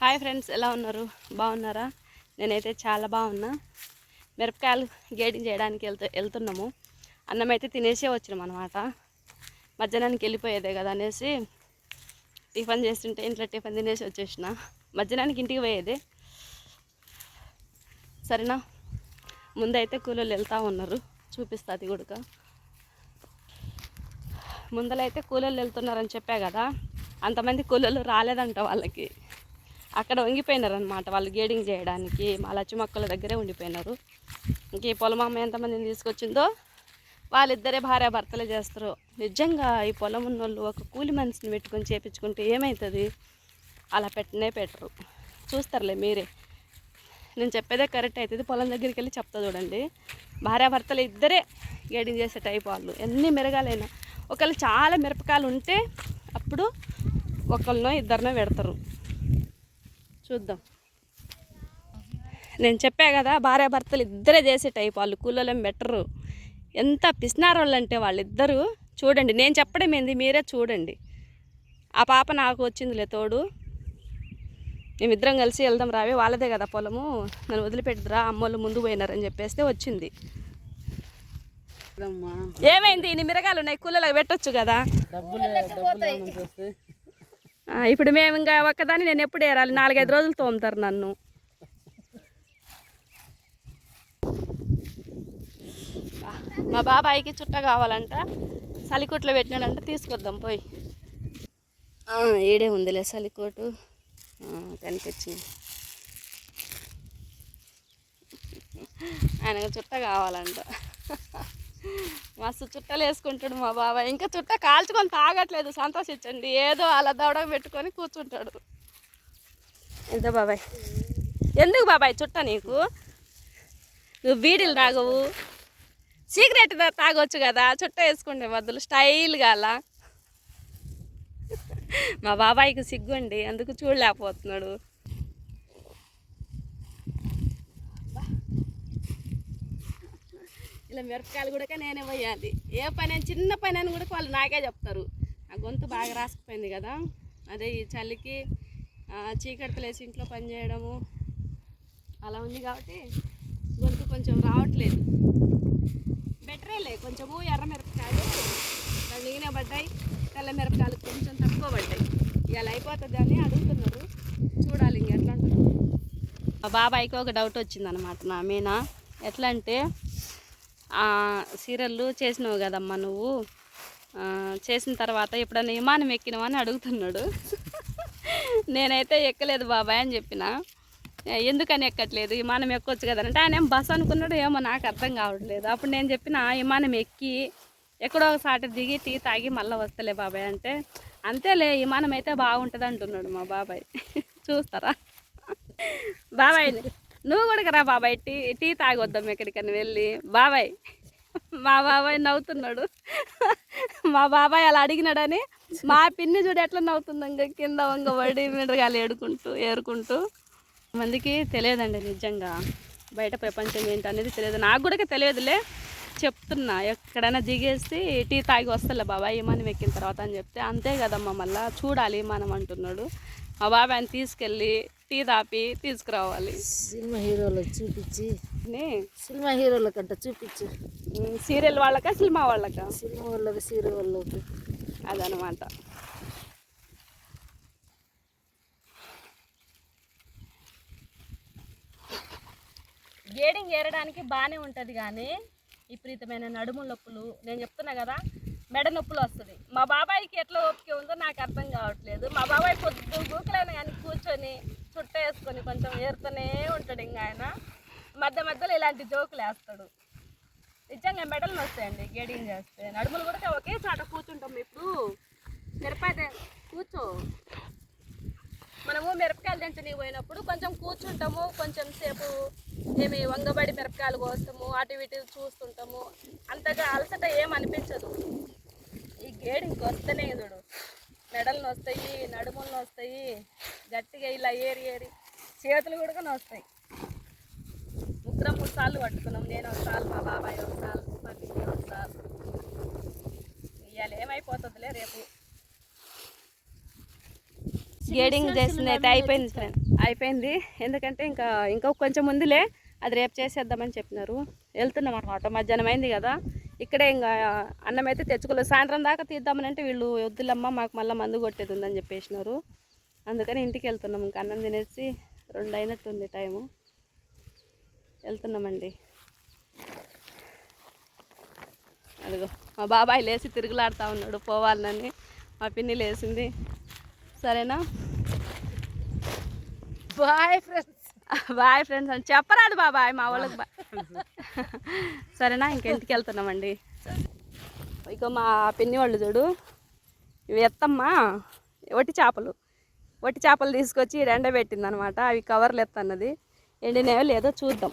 Hi friends ఎలా ఉన్నారు? బాగున్నారా? నేనైతే చాలా బాగున్నా. మిరపకాయలు గేడింగ్ చేయడానికి వెళ్తూ వెళ్తున్నాము. అన్నం అయితే తినేసే వచ్చినాం అనమాట మధ్యాహ్నానికి వెళ్ళిపోయేదే కదా అనేసి టిఫిన్ చేస్తుంటే ఇంట్లో టిఫిన్ తినేసి వచ్చేసిన. మధ్యాహ్నానికి ఇంటికి పోయేది. సరేనా? ముందైతే కూలీలు వెళ్తూ ఉన్నారు. చూపిస్తా అది కూడా. ముందలైతే కూలీలు వెళ్తున్నారని చెప్పా కదా. అంతమంది కూలీలు రాలేదంట వాళ్ళకి. అక్కడ వంగిపోయినారనమాట వాళ్ళు గేడింగ్ చేయడానికి. మా లచ్చి మొక్కల దగ్గరే ఉండిపోయినారు. ఇంక ఈ పొలమమ్మ ఎంతమందిని తీసుకొచ్చిందో వాళ్ళిద్దరే భార్య భర్తలే చేస్తారు. నిజంగా ఈ పొలం ఉన్న వాళ్ళు ఒక కూలి మనిషిని పెట్టుకొని చేపించుకుంటే ఏమవుతుంది అలా పెట్టనే పెట్టరు. చూస్తారులే మీరే. నేను చెప్పేదే కరెక్ట్ అవుతుంది పొలం దగ్గరికి వెళ్ళి చెప్తా చూడండి. భార్యాభర్తలు ఇద్దరే గేడింగ్ చేసే టైప్ వాళ్ళు. ఎన్ని మిరగాలైనా. ఒకళ్ళు చాలా మిరపకాయలు ఉంటే అప్పుడు ఒకళ్ళనో ఇద్దరినో పెడతారు. చూద్దాం. నేను చెప్పా కదా భార్యాభర్తలు ఇద్దరే చేసే టైప్ వాళ్ళు కూలీలం బెటరు ఎంత పిసినారోళ్ళు అంటే వాళ్ళిద్దరూ చూడండి నేను చెప్పడం ఏంది? మీరే చూడండి. ఆ పాప నాకు వచ్చిందిలే తోడు. మేమిద్దరం కలిసి వెళ్దాం రావే వాళ్ళదే కదా పొలము. నన్ను వదిలిపెట్టుదురా అమ్మోళ్ళు ముందు పోయినారని చెప్పేస్తే వచ్చింది. ఏమైంది? ఇన్ని మిరగాలు ఉన్నాయి కూలీలకు పెట్టొచ్చు కదా? ఇప్పుడు మేము ఇంకా ఒక్కదాన్ని నేను ఎప్పుడు ఏరాలి? నాలుగైదు రోజులు తోముతారు నన్ను. మా బాబాయికి చుట్ట కావాలంట. చలికోట్లో పెట్టినాడంట తీసుకొద్దాం పోయి. ఏడే ఉందిలే చలికోటు కనిపించింది ఆయనకు చుట్ట కావాలంట. మస్తు చుట్టలు వేసుకుంటాడు మా బాబాయ్. ఇంకా చుట్ట కాల్చుకొని తాగట్లేదు సంతోషించండి. ఏదో అలా దవడ పెట్టుకొని కూర్చుంటాడు. ఎంత బాబాయ్? ఎందుకు బాబాయ్ చుట్ట నీకు? నువ్వు బీడీలు తాగవు. సీక్రెట్ తాగొచ్చు కదా. చుట్ట వేసుకుంటే బదులు స్టైల్గా అలా. మా బాబాయ్కి సిగ్గుండి అందుకు చూడలేకపోతున్నాడు. ఇలా మిరపకాయలు కూడా నేనే పోయాలి. ఏ పని చిన్న పని అని కూడా వాళ్ళు నాకే చెప్తారు. ఆ గొంతు బాగా రాసుకుపోయింది కదా. అదే ఈ చలికి చీకటి లేచి ఇంట్లో పని చేయడము. అలా ఉంది కాబట్టి గొంతు కొంచెం రావట్లేదు. బెటరేలే కొంచెము ఎర్ర మిరపకాయలు దండిగానే పడ్డాయి. తెల్ల మిరపకాయలు కొంచెం తక్కువ పడ్డాయి. ఇలా అయిపోతుంది అని అడుగుతున్నారు. చూడాలి ఇంక ఎట్లా ఉంటుందో. మా బాబాయ్కి ఒక డౌట్ వచ్చిందనమాట నా మీన ఎట్లా అంటే సీరియళ్ళు చేసినావు కదమ్మా నువ్వు? చేసిన తర్వాత ఎప్పుడన్నా విమానం ఎక్కినవని అడుగుతున్నాడు. నేనైతే ఎక్కలేదు బాబాయ్ అని చెప్పిన. ఎందుకని ఎక్కట్లేదు? విమానం ఎక్కొచ్చు కదంటే ఆయన ఏం బస్సు అనుకున్నాడు ఏమో నాకు అర్థం కావట్లేదు. అప్పుడు నేను చెప్పిన విమానం ఎక్కి ఎక్కడో ఒకసారి దిగి టీ తాగి మళ్ళీ వస్తలే బాబాయ్ అంటే అంతేలే విమానం అయితే బాగుంటుంది అంటున్నాడు మా బాబాయ్. చూస్తారా? బాబాయ్ నువ్వు కూడా రా బాబాయ్ టీ టీ తాగొద్దాం ఎక్కడికని వెళ్ళి. బాబాయ్ మా బాబాయ్ నవ్వుతున్నాడు. మా బాబాయ్ అలా అడిగినాడని మా పిన్ని చూడు ఎట్లా నవ్వుతుంది ఇంకా కింద వంగ పడి మిడగాలు ఏడుకుంటూ ఏరుకుంటూ. మందికి తెలియదండి నిజంగా. బయట ప్రపంచం ఏంటి అనేది తెలియదు. నాకు కూడా తెలియదులే. చెప్తున్నా ఎక్కడైనా దిగేసి టీ తాగి వస్తలే బాబాయ్ విమానం ఎక్కిన తర్వాత అని చెప్తే అంతే కదమ్మా మళ్ళా చూడాలి మనం అంటున్నాడు. మా బాబాయ్ని తీసుకెళ్ళి టీ తాపి తీసుకురావాలి. సినిమా హీరోలకు చూపించి. సినిమా హీరోల కంట చూపించు సీరియల్ వాళ్ళకా సినిమా వాళ్ళకా? సినిమా వాళ్ళకి సీరియల్ వాళ్ళకి అదనమాట. గేడింగ్ ఏరడానికి బాగానే ఉంటుంది కానీ విపరీతమైన నడుము నొప్పులు. నేను చెప్తున్నా కదా మెడ నొప్పులు వస్తుంది. మా బాబాయ్కి ఎట్లా ఓపిక ఉందో నాకు అర్థం కావట్లేదు. మా బాబాయ్ పొద్దు గూకలైన కానీ కూర్చొని చుట్టేసుకొని కొంచెం ఏరుతూనే ఉంటాడు ఇంకా ఆయన. మధ్య మధ్యలో ఇలాంటి జోకులు వేస్తాడు. నిజంగా మెడలు వస్తాయండి గేడింగ్ చేస్తే. నడుములు కూడా ఒకే చాట కూర్చుంటాం ఇప్పుడు. మిరపకాయ కూర్చో. మనము మిరపకాయలు దంచని పోయినప్పుడు కొంచెం కూర్చుంటాము కొంచెం సేపు ఏమి వంగబడి మిరపకాయలు కోస్తాము అటు ఇటు చూస్తుంటాము. అంతగా అలసట ఏం అనిపించదు. ఈ గేడింగ్కి వస్తేనే చూడు. మెడలు నొస్తాయి నడుములు నొస్తాయి గట్టిగా ఇలా ఏరి ఏరి చేతులు కూడా నొస్తాయి. ముగ్గురం మూడు సార్లు పట్టుకున్నాం. నేను ఒకసారి మా బాబాయ్ ఒకసారి మా పిన్ని ఒకసారి. ఇవాళ ఏమైపోతుందిలే రేపు. గేడింగ్ చేసింది అయితే అయిపోయింది ఫ్రెండ్ అయిపోయింది. ఎందుకంటే ఇంకా ఇంకా కొంచెం ముందులే. అది రేపు చేసేద్దామని చెప్పినారు. వెళ్తున్నాం అనమాట మధ్యాహ్నం అయింది కదా. ఇక్కడే ఇంకా అన్నం అయితే తెచ్చుకోలేదు. సాయంత్రం దాకా తీద్దామని అంటే వీళ్ళు వద్దులమ్మ మాకు మళ్ళీ మందు కొట్టేది ఉందని చెప్పేసినారు. అందుకని ఇంటికి వెళ్తున్నాం. ఇంకా అన్నం తినేసి రెండు అయినట్టుంది టైము. వెళ్తున్నామండి. అదిగో మా బాబాయ్ లేచి తిరుగులాడుతూ ఉన్నాడు. పోవాలని మా పిన్ని లేచింది. సరేనా? Bye friends. బాయ్ ఫ్రెండ్స్ అని చెప్పరాదు బాబాయ్ మా వాళ్ళకి బా సరేనా ఇంక ఇంటికి వెళ్తున్నామండి. ఇక మా పిన్ని వాళ్ళు చూడు ఇవి ఎత్తమ్మా వట్టి చేపలు. వట్టి చేపలు తీసుకొచ్చి ఈడ ఎండబెట్టింది అనమాట అవి కవర్లు ఎత్తన్నది. ఎండినేవో లేదో చూద్దాం.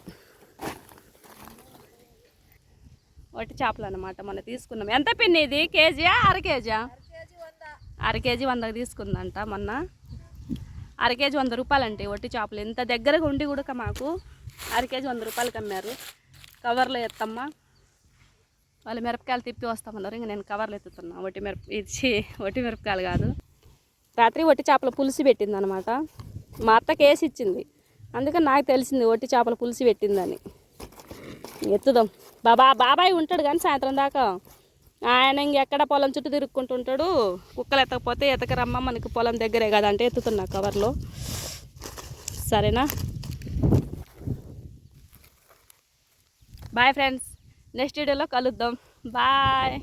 వట్టి చేపలు అనమాట మొన్న తీసుకున్నాం. ఎంత పిన్ని ఇది? కేజీయా అర కేజీయా? అర కేజీ వందకు తీసుకుందంట మొన్న. అర కేజీ వంద రూపాయలు అంటే వట్టి చేపలు. ఇంత దగ్గరగా ఉండి కూడా మాకు అర కేజీ వంద రూపాయలకి అమ్మారు. కవర్లో ఎత్తమ్మా. వాళ్ళు మిరపకాయలు తిప్పి వస్తామన్నారు. ఇంక నేను కవర్లు ఎత్తుతున్నా. వట్టి మిరప ఇచ్చి వట్టి మిరపకాయలు కాదు. రాత్రి వట్టి చేపల పులుసు పెట్టింది అనమాట మా అత్తకి వేసి ఇచ్చింది. అందుకని నాకు తెలిసింది వట్టి చేపల పులుసు పెట్టిందని. ఎత్తుదాం. బాబా బాబాయ్ ఉంటాడు కానీ సాయంత్రం దాకా. ఆయన ఇంకెక్కడ పొలం చుట్టూ తిరుక్కుంటుంటాడు కుక్కలు ఎత్తకపోతే ఎతకరమ్మ. మనకి పొలం దగ్గరే కదా అంటే ఎత్తుతున్నా కవర్లో. సరేనా? బాయ్ ఫ్రెండ్స్ నెక్స్ట్ వీడియోలో కలుద్దాం. బాయ్